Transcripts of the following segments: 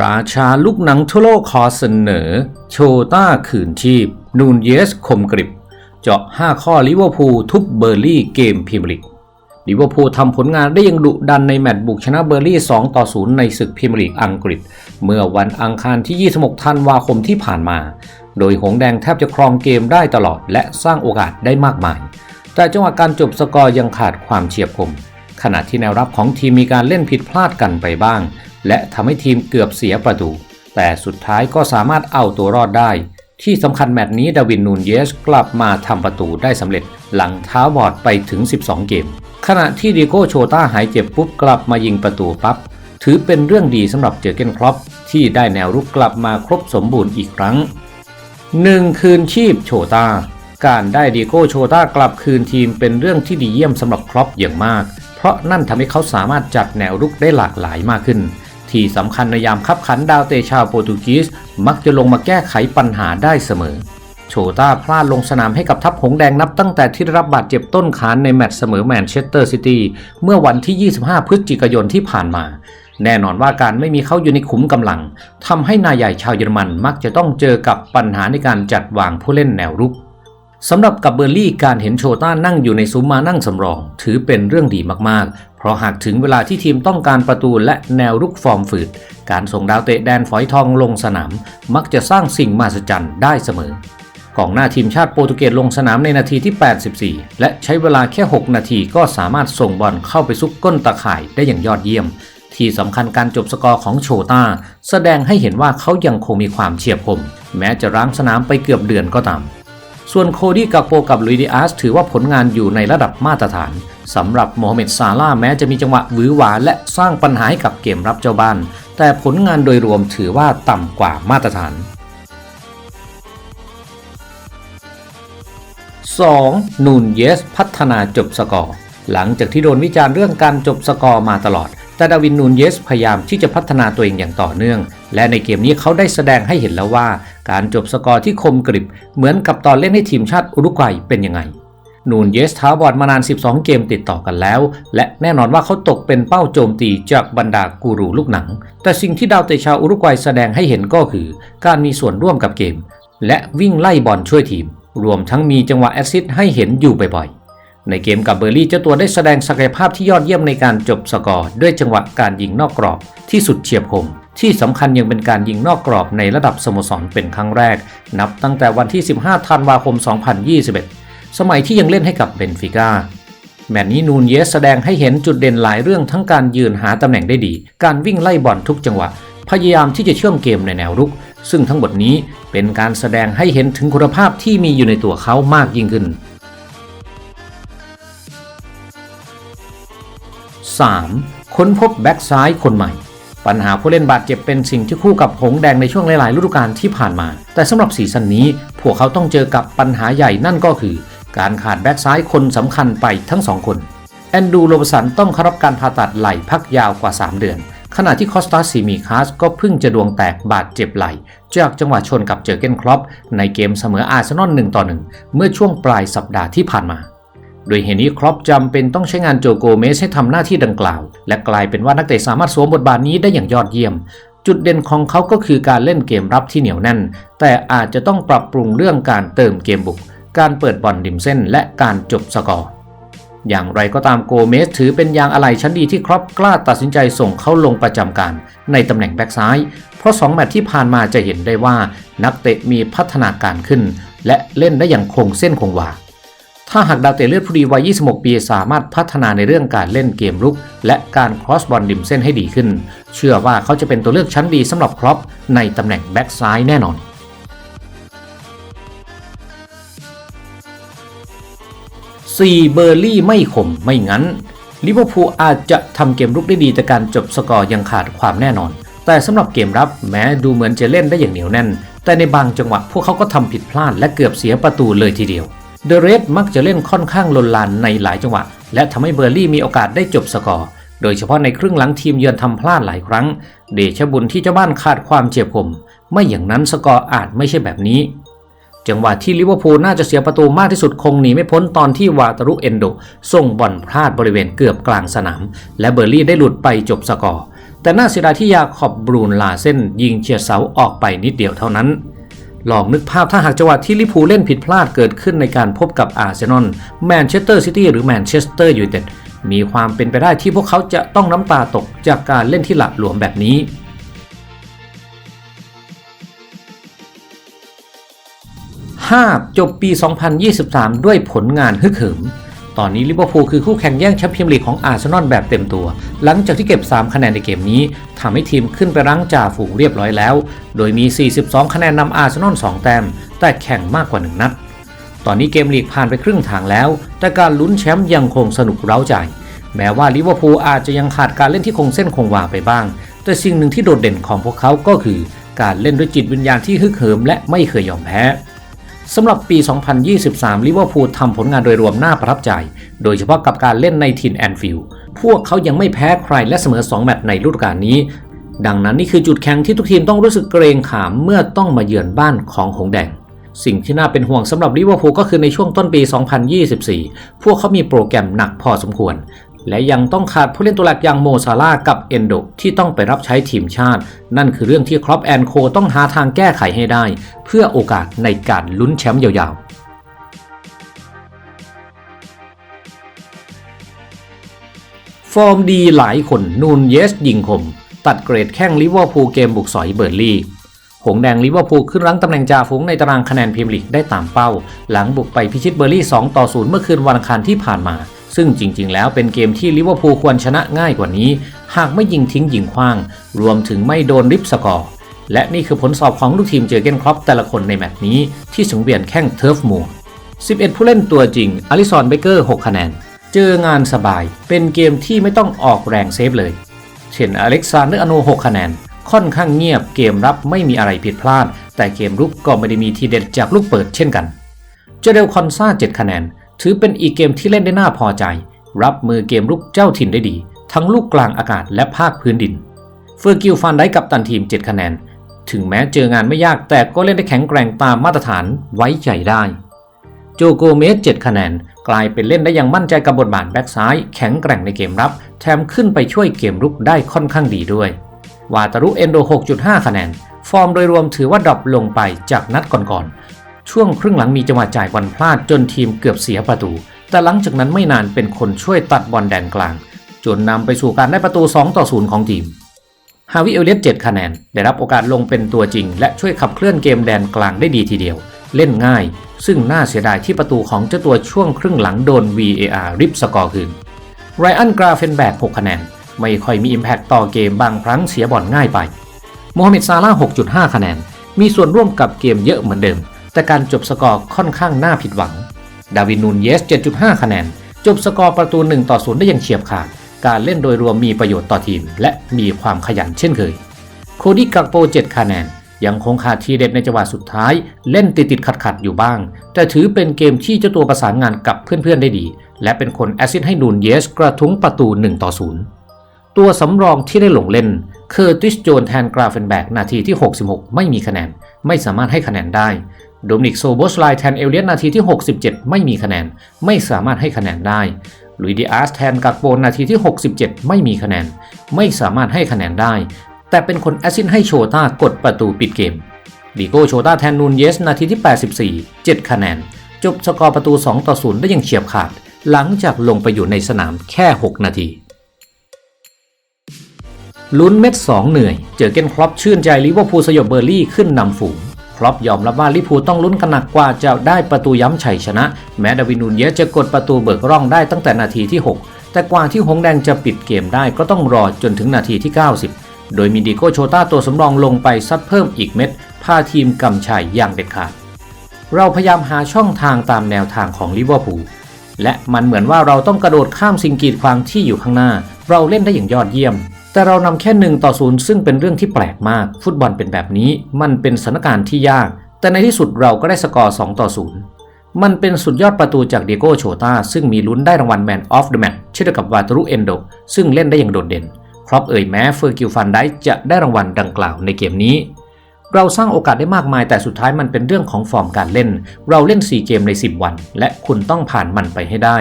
ราชาลูกหนังทั่วโลกขอเสนอ โชต้าขืนชีพ นูนเยสคมกริบ เจาะ 5 ข้อลิเวอร์พูลทุบเบอร์ลี่เกมพรีเมียร์ลีกลิเวอร์พูลทำผลงานได้ยังดุดันในแมตช์บุกชนะเบอร์ลี่ 2 ต่อ 0 ในศึกพรีเมียร์ลีกอังกฤษ เมื่อวันอังคารที่ 26 ธันวาคมที่ผ่านมา โดยหงแดงแทบจะครองเกมได้ตลอดและสร้างโอกาสได้มากมาย แต่จังหวะการจบสกอร์ยังขาดความเฉียบคม ขณะที่แนวรับของทีมมีการเล่นผิดพลาดกันไปบ้าง และทำให้ทีมเกือบเสียประตู แต่สุดท้ายก็สามารถเอาตัวรอดได้ ที่สำคัญแมตช์นี้ดาวินนูนเยสกลับมาทำประตูได้สำเร็จ หลังเท้าบอดไปถึง 12 เกม ขณะที่ดิโก้โชต้าหายเจ็บปุ๊บกลับมายิงประตูปั๊บถือเป็นเรื่องดีสำหรับเจอเกนครอปที่ได้แนวรุกกลับมาครบสมบูรณ์อีกครั้ง 1. คืนชีพโชตาการได้ดิโก้โชต้ากลับคืนทีมเป็นเรื่องที่ดีเยี่ยมสำหรับครอปอย่างมาก เพราะนั่นทำให้เขาสามารถจัดแนวรุกได้หลากหลายมากขึ้น ที่สำคัญในยามคับขันดาวเตะชาวโปรตุกีสมักจะลงมาแก้ไขปัญหาได้เสมอ โชต้าพลาดลงสนามให้กับทัพหงแดงนับตั้งแต่ที่ได้รับบาดเจ็บต้นขาในแมตช์เสมอแมนเชสเตอร์ซิตี้เมื่อวันที่ 25 พฤศจิกายนที่ผ่านมา แน่นอนว่าการไม่มีเขาอยู่ในขุมกำลังทำให้นายใหญ่ชาวเยอรมันมักจะต้องเจอกับปัญหาในการจัดวางผู้เล่นแนวรุก สำหรับกับเบอร์ลี่การเห็นโชต้านั่งอยู่ในซุ้มมานั่งสำรอง ถือเป็นเรื่องดีมากๆ เพราะหากถึงเวลาที่ทีมต้องการประตูและแนวรุกฟอร์มฝืด การส่งดาวเตะแดนฝอยทองลงสนาม มักจะสร้างสิ่งมหัศจรรย์ได้เสมอกองหน้าทีมชาติโปรตุเกสลงสนามในนาทีที่ 84 และใช้เวลาแค่ 6 นาทีก็สามารถส่งบอลเข้าไปซุกก้นตะข่ายได้อย่างยอดเยี่ยม ที่สำคัญการจบสกอร์ของโชต้า แสดงให้เห็นว่าเขายังคงมีความเฉียบคม แม้จะร้างสนามไปเกือบเดือนก็ตาม ส่วนโคดี้กาโปกับลุยดิอาสถือว่าผลงานอยู่ในระดับมาตรฐานสำหรับโมฮัมเหม็ดซาลาแม้จะมีจังหวะหวือหวาและสร้างปัญหาให้กับเกมรับเจ้าบ้าน แต่ผลงานโดยรวมถือว่าต่ำกว่ามาตรฐาน 2. นูนเยส พัฒนาจบสกอร์ หลังจากที่โดนวิจารณ์เรื่องการจบสกอร์มาตลอด แต่ดาวินนูนเยสพยายามที่จะพัฒนาตัวเองอย่างต่อเนื่อง และในเกมนี้เขาได้แสดงให้เห็นแล้วว่า การจบสกอร์ที่คมกริบ เหมือนกับตอนเล่นให้ทีมชาติอุรุกวัยเป็นยังไง นูนเยสท้าบอลมานาน 12 เกมติดต่อกันแล้ว และแน่นอนว่าเขาตกเป็นเป้าโจมตีจากบรรดากูรูลูกหนัง แต่สิ่งที่ดาวเตะชาวอุรุกวัยแสดงให้เห็นก็คือ การมีส่วนร่วมกับเกม และวิ่งไล่บอลช่วยทีม รวมทั้งมีจังหวะแอสซิสต์ให้เห็นอยู่บ่อยๆ ในเกมกับเบอร์ลี่เจ้าตัวได้แสดงศักยภาพที่ยอดเยี่ยมในการจบสกอร์ ด้วยจังหวะการยิงนอกกรอบที่สุดเฉียบคมที่สำคัญยังเป็นการยิงนอกกรอบในระดับสโมสรเป็นครั้งแรก นับตั้งแต่วันที่ 15 ธันวาคม 2021 สมัยที่ยังเล่นให้กับเบนฟิก้าแมตช์นี้นูนเยสแสดงให้เห็นจุดเด่นหลายเรื่องทั้งการยืนหาตำแหน่งได้ดี การวิ่งไล่บอลทุกจังหวะ พยายามที่จะเชื่อมเกมในแนวรุก ซึ่งทั้งหมดนี้เป็นการแสดงให้เห็นถึงคุณภาพที่มีอยู่ในตัวเขามากยิ่งขึ้น 3. ค้นพบแบ็กซ้ายคนใหม่ ปัญหาผู้เล่นบาดเจ็บเป็นสิ่งที่คู่กับหงแดงในช่วงหลายๆฤดูกาลที่ผ่านมา แต่สำหรับซีซั่นนี้ พวกเขาต้องเจอกับปัญหาใหญ่นั่นก็คือ การขาดแบ็กซ้ายคนสำคัญไปทั้งสองคน แอนดูโรบสันต้องเข้ารับการผ่าตัดไหล่พักยาวกว่า 3 เดือน ขณะที่คอสตาซิมีคาสก็เพิ่งจะดวงแตกบาดเจ็บไหล่จากจังหวะชนกับเจอเกนครอปในเกมเสมออาร์เซนอล1ต่อ1เมื่อช่วงปลายสัปดาห์ที่ผ่านมา โดยเหตุนี้ครอปจำเป็นต้องใช้งานโจโกเมสให้ทำหน้าที่ดังกล่าว และกลายเป็นว่านักเตะสามารถสวมบทบาทนี้ได้อย่างยอดเยี่ยม จุดเด่นของเขาก็คือการเล่นเกมรับที่เหนียวแน่น แต่อาจจะต้องปรับปรุงเรื่องการเติมเกมบุก การเปิดบอลริมเส้น และการจบสกอร์อย่างไรก็ตามโกเมสถือเป็นยางอะไหล่ชั้นดีที่ครอปกล้าตัดสินใจส่งเขาลงประจำการ ในตำแหน่งแบ็กซ้าย เพราะ 2 แมตช์ที่ผ่านมาจะเห็นได้ว่า นักเตะมีพัฒนาการขึ้น และเล่นได้อย่างคงเส้นคงวา ถ้าหากดาวเตะเลือดผู้ดีวัย 26 ปี สามารถพัฒนาในเรื่องการเล่นเกมรุก และการครอสบอลริมเส้นให้ดีขึ้น เชื่อว่าเขาจะเป็นตัวเลือกชั้นดีสำหรับครอปในตำแหน่งแบ็กซ้ายแน่นอน 4. เบอร์ลี่ไม่ข่มไม่งั้นลิเวอร์พูลอาจจะทำเกมรุกได้ดีแต่การจบสกอร์ยังขาดความแน่นอน แต่สำหรับเกมรับแม้ดูเหมือนจะเล่นได้อย่างเหนียวแน่น แต่ในบางจังหวะพวกเขาก็ทำผิดพลาดและเกือบเสียประตูเลยทีเดียว เดเรสมักจะเล่นค่อนข้างลนลานในหลายจังหวะ และทำให้เบอร์ลี่มีโอกาสได้จบสกอร์ โดยเฉพาะในครึ่งหลังทีมเยือนทำพลาดหลายครั้ง เดชบุญที่เจ้าบ้านขาดความเฉียบคม ไม่อย่างนั้นสกอร์อาจไม่ใช่แบบนี้ จังหวะที่ลิเวอร์พูลน่าจะเสียประตูมากที่สุดคงหนีไม่พ้นตอนที่วาตารุเอนโดส่งบอลพลาดบริเวณเกือบกลางสนาม และเบอร์ลี่ได้หลุดไปจบสกอร์ แต่น่าเสียดายที่ยาขอบบรูนลาเส้นยิงเฉียดเสาออกไปนิดเดียวเท่านั้น ลองนึกภาพถ้าหากจังหวะที่ลิพูเล่นผิดพลาดเกิดขึ้นในการพบกับอาร์เซนอลแมนเชสเตอร์ซิตี้หรือแมนเชสเตอร์ยูไนเต็ดมีความเป็นไปได้ที่พวกเขาจะต้องน้ำตาตกจากการเล่นที่หละหลวมแบบนี้ 5. จบปี 2023 ด้วยผลงานฮึกเหิม ตอนนี้ลิเวอร์พูลคือคู่แข่งแย่งแชมป์พรีเมียร์ลีกของอาร์เซนอลแบบเต็มตัว หลังจากที่เก็บ 3 คะแนนในเกมนี้ทำให้ทีมขึ้นไปรั้งจ่าฝูงเรียบร้อยแล้ว โดยมี 42 คะแนนนำอาร์เซนอล2แต้ม แต่แข่งมากกว่า 1 นัด ตอนนี้เกมลีกผ่านไปครึ่งทางแล้ว แต่การลุ้นแชมป์ยังคงสนุกเร้าใจ แม้ว่าลิเวอร์พูลอาจจะยังขาดการเล่นที่คงเส้นคงวาไปบ้าง แต่สิ่งหนึ่งที่โดดเด่นของพวกเขาก็คือ การเล่นด้วยจิตวิญญาณที่ฮึกเหิมและไม่เคยยอมแพ้ สำหรับปี 2023 ลิเวอร์พูลทำผลงานโดยรวมน่าประทับใจ โดยเฉพาะกับการเล่นในทินแอนฟิลด์ พวกเขายังไม่แพ้ใครและเสมอ 2 แมตช์ในฤดูกาลนี้ ดังนั้นนี่คือจุดแข็งที่ทุกทีมต้องรู้สึกเกรงขามเมื่อต้องมาเยือนบ้านของหงแดง สิ่งที่น่าเป็นห่วงสำหรับลิเวอร์พูลก็คือในช่วงต้นปี 2024 พวกเขามีโปรแกรมหนักพอสมควร และยังต้องขาดผู้เล่นตัวหลักอย่างโมซาลากับเอนโดที่ต้องไปรับใช้ทีมชาติ นั่นคือเรื่องที่ครอปแอนโคต้องหาทางแก้ไขให้ได้ เพื่อโอกาสในการลุ้นแชมป์ยาวๆฟอร์มดีหลายคนนูนเยสยิงคม ตัดเกรดแข้งลิเวอร์พูลเกมบุกสอยเบอร์ลี่หงแดงลิเวอร์พูลขึ้นรั้งตำแหน่งจ่าฝูงในตารางคะแนนพรีเมียร์ลีกได้ตามเป้า หลังบุกไปพิชิตเบอร์ลี่ 2 ต่อ 0 เมื่อคืนวันอังคารที่ผ่านมา ซึ่งจริง ๆ แล้วเป็นเกมที่ลิเวอร์พูลควรชนะง่ายกว่านี้ หากไม่ยิงทิ้งยิงคว้าง รวมถึงไม่โดนริบสกอร์และนี่คือผลสอบของลูกทีมเจอเกนครอปแต่ละคนในแมตช์นี้ที่สังเวียนแข้งเทิร์ฟมัว11 ผู้เล่นตัวจริงอลิซอนเบเกอร์ 6 คะแนน เจองานสบาย เป็นเกมที่ไม่ต้องออกแรงเซฟเลย เช่นอเล็กซานเดอร์อโน 6 คะแนน ค่อนข้างเงียบเกมรับไม่มีอะไรผิดพลาด แต่เกมรุกก็ไม่ได้มีทีเด็ดจากลูกเปิดเช่นกัน เจเดลคอนซา7คะแนน ถือเป็นอีกเกมที่เล่นได้น่าพอใจ รับมือเกมรุกเจ้าถิ่นได้ดี ทั้งลูกกลางอากาศและภาคพื้นดินเฟอร์กิลฟันได้กับตันทีม 7 คะแนน ถึงแม้เจองานไม่ยากแต่ก็เล่นได้แข็งแกร่งตามมาตรฐานไว้ใจได้ โจโกเมส 7 คะแนน กลายเป็นเล่นได้อย่างมั่นใจกับบทบาทแบ็กซ้ายแข็งแกร่งในเกมรับ แถมขึ้นไปช่วยเกมรุกได้ค่อนข้างดีด้วย วาตารุเอนโด 6.5 คะแนน ฟอร์มโดยรวมถือว่าดรอปลงไปจากนัดก่อน ช่วงครึ่งหลังมีจังหวะจ่ายบอลพลาดจนทีมเกือบเสียประตู แต่หลังจากนั้นไม่นานเป็นคนช่วยตัดบอลแดนกลาง จนนำไปสู่การได้ประตู 2 ต่อ 0 ของทีม ฮาวิเอลเลส7คะแนน ได้รับโอกาสลงเป็นตัวจริง และช่วยขับเคลื่อนเกมแดนกลางได้ดีทีเดียว เล่นง่าย ซึ่งน่าเสียดายที่ประตูของเจ้าตัวช่วงครึ่งหลังโดน VAR ริบสกอร์คืน ไรอันกราเฟนแบก6คะแนน ไม่ค่อยมีอิมแพคต่อเกมบางครั้งเสียบอลง่ายไป โมฮัมเหม็ดซาร่าห์6.5 คะแนน มีส่วนร่วมกับเกมเยอะเหมือนเดิม แต่การจบสกอร์ค่อนข้างน่าผิดหวัง ดาวินนูนเยส 7.5 คะแนน จบสกอร์ประตู 1 ต่อ 0 ได้อย่างเฉียบขาด การเล่นโดยรวมมีประโยชน์ต่อทีม และมีความขยันเช่นเคย โคดี้กักโป 7 คะแนน ยังคงขาดทีเด็ดในจังหวะสุดท้าย เล่นติดติดขัดขัดอยู่บ้าง แต่ถือเป็นเกมที่เจ้าตัวประสานงานกับเพื่อนๆได้ดี และเป็นคนแอสซิสให้นูนเยส กระทุ้งประตู 1 ต่อ 0 ตัวสำรองที่ได้ลงเล่น เคอร์ติสโจนแทนกราเฟนแบกนาทีที่ 66 ไม่มีคะแนน ไม่สามารถให้คะแนนได้โดมินิกโซโบสไลแทนเอเลียนนาทีที่ 67 ไม่มีคะแนน ไม่สามารถให้คะแนนได้ลุยดิอาสแทนกักโบนนาทีที่ 67 ไม่มีคะแนน ไม่สามารถให้คะแนนได้ แต่เป็นคนแอซิสต์ให้โชต้ากดประตูปิดเกมดิโก้โชต้าแทนนูนเยสนาทีที่ 84 7 คะแนน จบสกอร์ประตู 2 ต่อ 0 ได้อย่างเฉียบขาด หลังจากลงไปอยู่ในสนามแค่ 6 นาที ลุ้นเม็ด 2 เหนื่อย เจอเกนครอปชื่นใจลิเวอร์พูลสยบเบอร์ลี่ขึ้นนำฝูงครอปยอมรับว่าลิเวอร์พูลต้องลุ้นกันหนักกว่าจะได้ประตูย้ำชัยชนะ แม้ดาวินูนเยสจะกดประตูเบิกร่องได้ตั้งแต่นาทีที่ 6 แต่กว่าที่หงแดงจะปิดเกมได้ก็ต้องรอจนถึงนาทีที่ 90 โดยมีดิโกโชต้าตัวสำรองลงไปซัดเพิ่มอีกเม็ดพาทีมกำชัยอย่างเด็ดขาด เราพยายามหาช่องทางตามแนวทางของลิเวอร์พูลและมันเหมือนว่าเราต้องกระโดดข้ามสิ่งกีดขวางที่อยู่ข้างหน้า เราเล่นได้อย่างยอดเยี่ยม แต่เรานำแค่หนึ่งต่อศูนย์ซึ่งเป็นเรื่องที่แปลกมาก ฟุตบอลเป็นแบบนี้ มันเป็นสถานการณ์ที่ยาก แต่ในที่สุดเราก็ได้สกอร์2ต่อ0มันเป็นสุดยอดประตูจากเดียโกโชตาซึ่งมีลุ้นได้รางวัลแมนออฟเดอะแมตช์เช่นเดียวกับวาตารุเอนโด ซึ่งเล่นได้อย่างโดดเด่นครอปเอ่ยแม้เฟอร์กิลฟันได้จะได้รางวัลดังกล่าวในเกมนี้ เราสร้างโอกาสได้มากมายแต่สุดท้ายมันเป็นเรื่องของฟอร์มการเล่น เราเล่น 4 เกมใน 10 วัน และคุณต้องผ่านมันไปให้ได้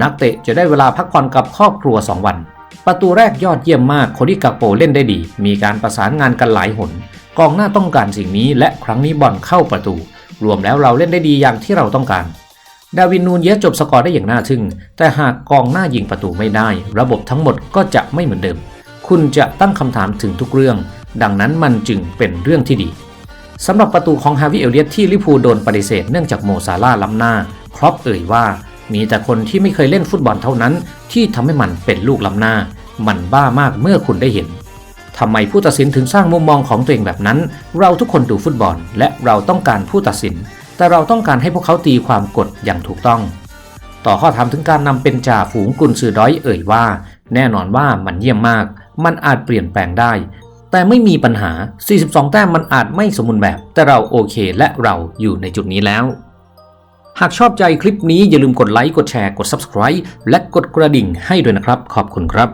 นักเตะจะได้เวลาพักผ่อนกับครอบครัว 2 วัน ประตูแรกยอดเยี่ยมมากคนที่กักโปเล่นได้ดี มีการประสานงานกันหลายหน กองหน้าต้องการสิ่งนี้และครั้งนี้บอลเข้าประตู รวมแล้วเราเล่นได้ดีอย่างที่เราต้องการ ดาวินนูนเยสจบสกอร์ได้อย่างน่าทึ่ง แต่หากกองหน้ายิงประตูไม่ได้ ระบบทั้งหมดก็จะไม่เหมือนเดิม คุณจะตั้งคำถามถึงทุกเรื่อง ดังนั้นมันจึงเป็นเรื่องที่ดีสำหรับประตูของฮาวิเอลเลียตที่ลิพูโดนปฏิเสธเนื่องจากโมซาลาล้ำหน้า ครอปเอ่ยว่ามีแต่คนที่ไม่เคยเล่นฟุตบอลเท่านั้น ที่ทำให้มันเป็นลูกล้ำหน้า มันบ้ามากเมื่อคุณได้เห็นทำไมผู้ตัดสินถึงสร้างมุมมองของตัวเองแบบนั้น เราทุกคนดูฟุตบอล และเราต้องการผู้ตัดสิน แต่เราต้องการให้พวกเขาตีความกฎอย่างถูกต้อง ต่อข้อถามถึงการนำเป็นจ่าฝูงกุนซือด้อยเอ่ยว่า แน่นอนว่ามันเยี่ยมมาก มันอาจเปลี่ยนแปลงได้ แต่ไม่มีปัญหา 42 แต้มมันอาจไม่สมบูรณ์แบบ แต่เราโอเคและเราอยู่ในจุดนี้แล้ว หากชอบใจคลิปนี้อย่าลืมกดไลค์กดแชร์กด Subscribe และกดกระดิ่งให้ด้วยนะครับ ขอบคุณครับ